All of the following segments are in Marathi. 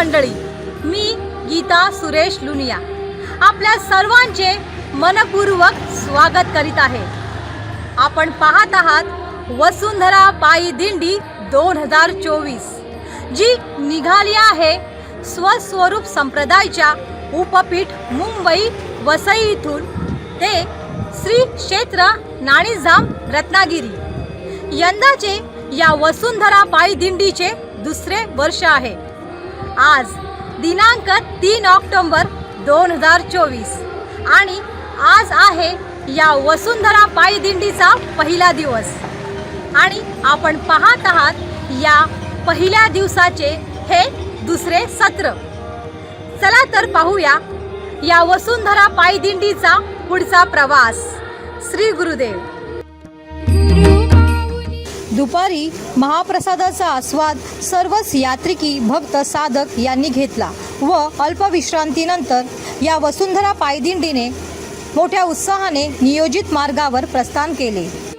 मंडळी मी गीता सुरेश लुनिया आपल्या सर्वांचे मनपूर्वक स्वागत करीत आहे. आपण पाहत आहात वसुंधरा पायी दिंडी दोन हजार चोवीस जी निघाली आहे स्वस्वरूप संप्रदायच्या उपपीठ मुंबई वसई इथून. ते श्री क्षेत्र नाणीजाम रत्नागिरी. यंदाचे या वसुंधरा पायी दिंडीचे दुसरे वर्ष आहे. आज दिनांक तीन ऑक्टोंबर दोन हजार चोवीस. आणि आज आहे या वसुंधरा पायी दिंडीचा पहिला दिवस. आणि आपण पाहत आहात या पहिल्या दिवसाचे हे दुसरे सत्र. चला तर पाहूया या वसुंधरा पायदिंडीचा पुढचा प्रवास. श्री गुरुदेव. दुपारी महाप्रसादाचा आस्वाद सर्वच यात्रिकी भक्त साधक यांनी घेतला व अल्पविश्रांतीनंतर या वसुंधरा पायदिंडीने मोठ्या उत्साहाने नियोजित मार्गावर प्रस्थान केले.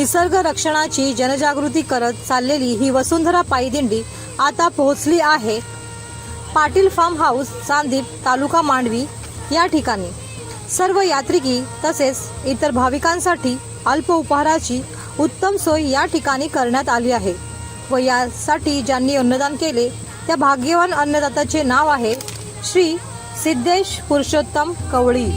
निसर्ग रक्षणाची जनजागृती करत चाललेली ही वसुंधरा पायदिंडी आता पोहोचली आहे. पाटील फार्म हाऊस चांदीप तालुका मांडवी या ठिकाणी. सर्व यात्रिकी तसेच इतर भाविकांसाठी अल्प उपहाराची उत्तम सोय या ठिकाणी करण्यात आली आहे व यासाठी ज्यांनी अन्नदान केले त्या भाग्यवान अन्नदाताचे नाव आहे श्री सिद्धेश पुरुषोत्तम कवळी.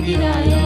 Gira,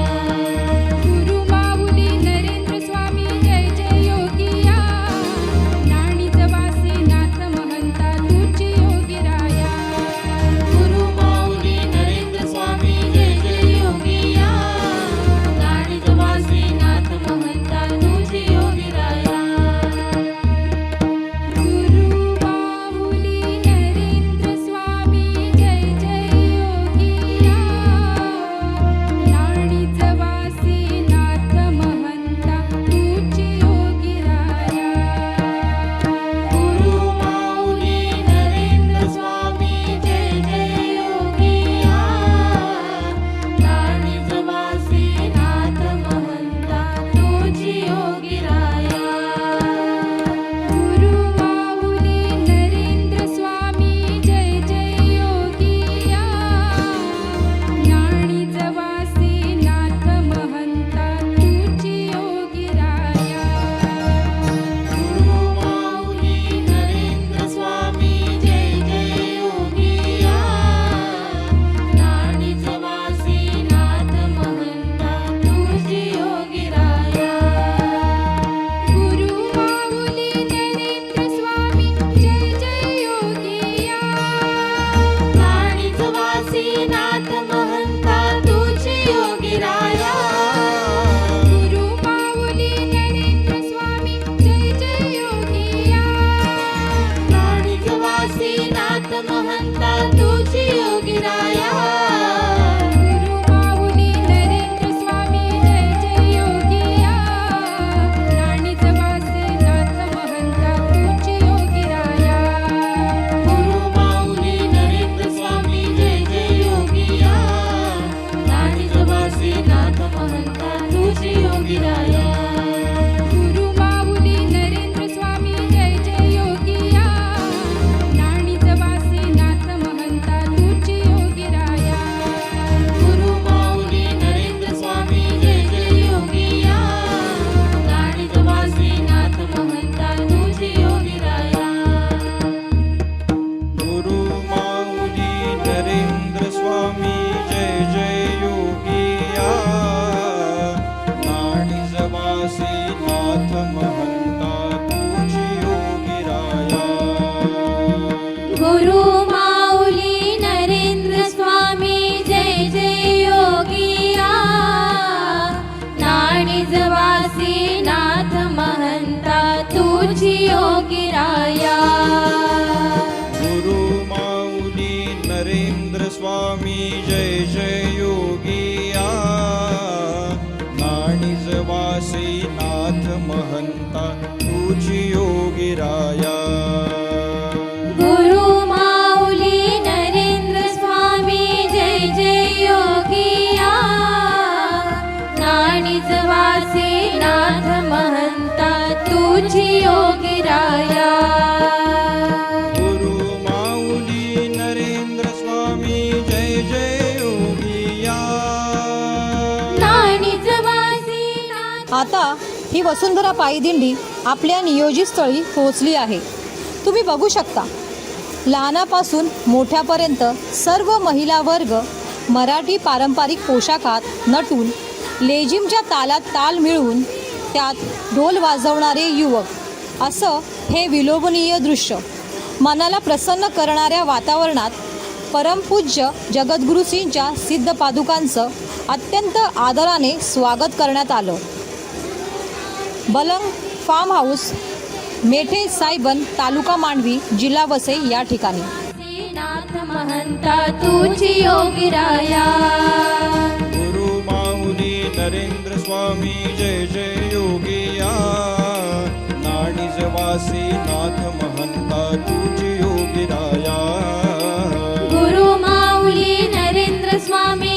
आता ही वसुंधरा पायी दिंडी आपल्या नियोजित स्थळी पोहोचली आहे. तुम्ही बघू शकता लहानापासून मोठ्यापर्यंत सर्व महिला वर्ग मराठी पारंपरिक पोशाखात नटून लेझिमच्या तालात ताल मिळवून त्यात ढोल वाजवणारे युवक. असं हे विलोभनीय दृश्य. मनाला प्रसन्न करणाऱ्या वातावरणात परमपूज्य जगद्गुरुसींच्या सिद्ध पादुकांचं अत्यंत आदराने स्वागत करण्यात आलं. बलंग फार्म हाऊस मेठे सायबन तालुका मांडवी जिल्हा वसई या ठिकाणी. नाथ महंता तुझी योगी राया. गुरु माऊली नरेंद्र स्वामी जय जय योगिया जवासी नाथ महंता तुझी योगी राया. गुरु माऊली नरेंद्र स्वामी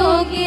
तुझी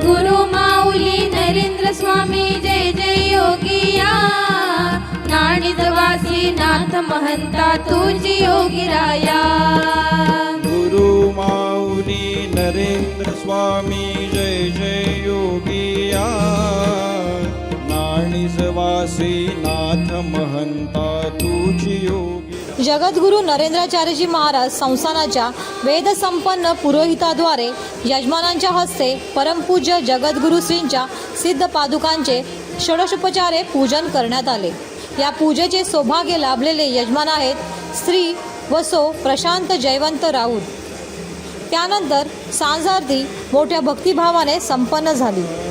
नरेंद्र स्वामी जय जय योगिया. नाथ महंता तुझी योगीराया गुरु माऊली नरेंद्र स्वामी जय जय योगिया. निजवासी नाथ महंता तुझी योगी नरेंद्राचार्यजी महाराज संस्थानाच्या वेदसंपन्न पुरोहिताद्वारे यजमानांच्या हस्ते परमपूज्य जगद्गुरु श्रींच्या सिद्ध पादुकांचे षोडशोपचारे पूजन करण्यात आले. या पूजेचे सौभाग्य लाभलेले यजमान आहेत श्री वसो प्रशांत जयवंत राऊत. त्यानंतर सांजार्दी मोठ्या भक्तिभावाने संपन्न झाली.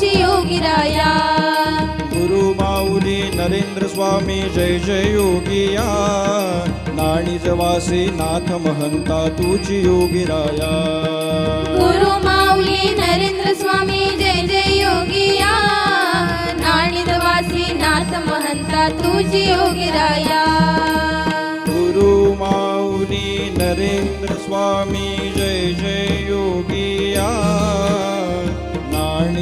तुझी योगीराया गुरु माऊली नरेंद्र स्वामी जय जय योगिया नाणी जवासी नाथ महंता तुझी योगिराया गुरु माऊली नरेंद्र स्वामी जय जय योगिया नाणिदवासी नाथ महंता तुझी योगीराया गुरु माऊली नरेंद्र स्वामी जय जय योगिया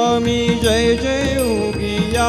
स्वामी जय जय योगिया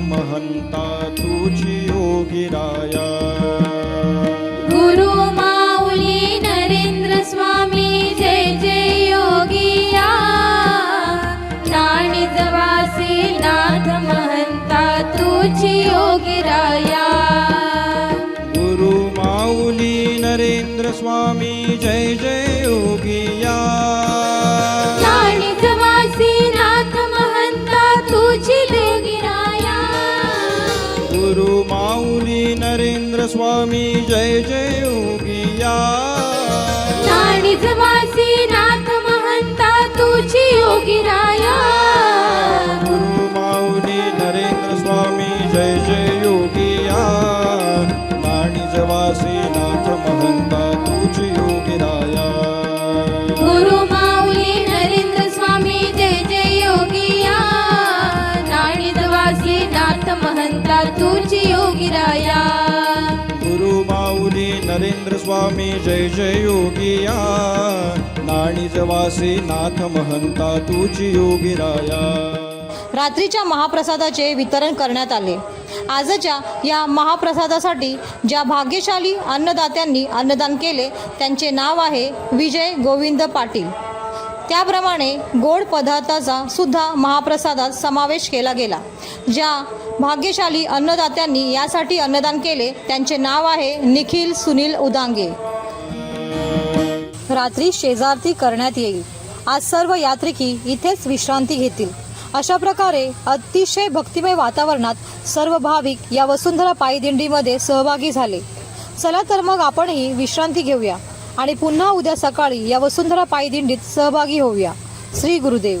महंता तुझी योगी राया. स्वामी जय जय योगिया. जाणीत वासी नाथ महंता तुझी योगी राया. स्वामी जय जय योगिया नाणी वासी नाथ महंता तुझी योगिराया रात्रीच्या महाप्रसादाचे वितरण करण्यात आले. आजच्या या महाप्रसादासाठी ज्या भाग्यशाली अन्नदात्यांनी अन्नदान केले त्यांचे नाव आहे विजय गोविंद पाटील. त्याप्रमाणे गोड पदार्थाचा सुद्धा महाप्रसादात समावेश केला गेला ज्या भाग्यशाली अन्नदात्यांनी यासाठी अन्नदान केले. त्यांचे नाव आहे निखिल सुनील उदांगे. रात्री शेजारती करण्यात येईल. आज सर्व यात्रिकी इथेच विश्रांती घेतील. अशा प्रकारे अतिशय भक्तिमय वातावरणात सर्व भाविक या वसुंधरा पायदिंडीमध्ये सहभागी झाले. चला तर मग आपणही विश्रांती घेऊया आणि पुन्हा उद्या सकाळी या वसुंधरा पायदिंडीत सहभागी होऊया. श्री गुरुदेव.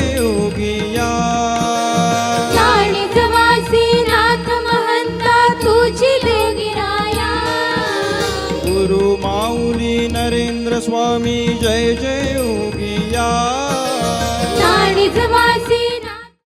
स्वामी जय जय योगिया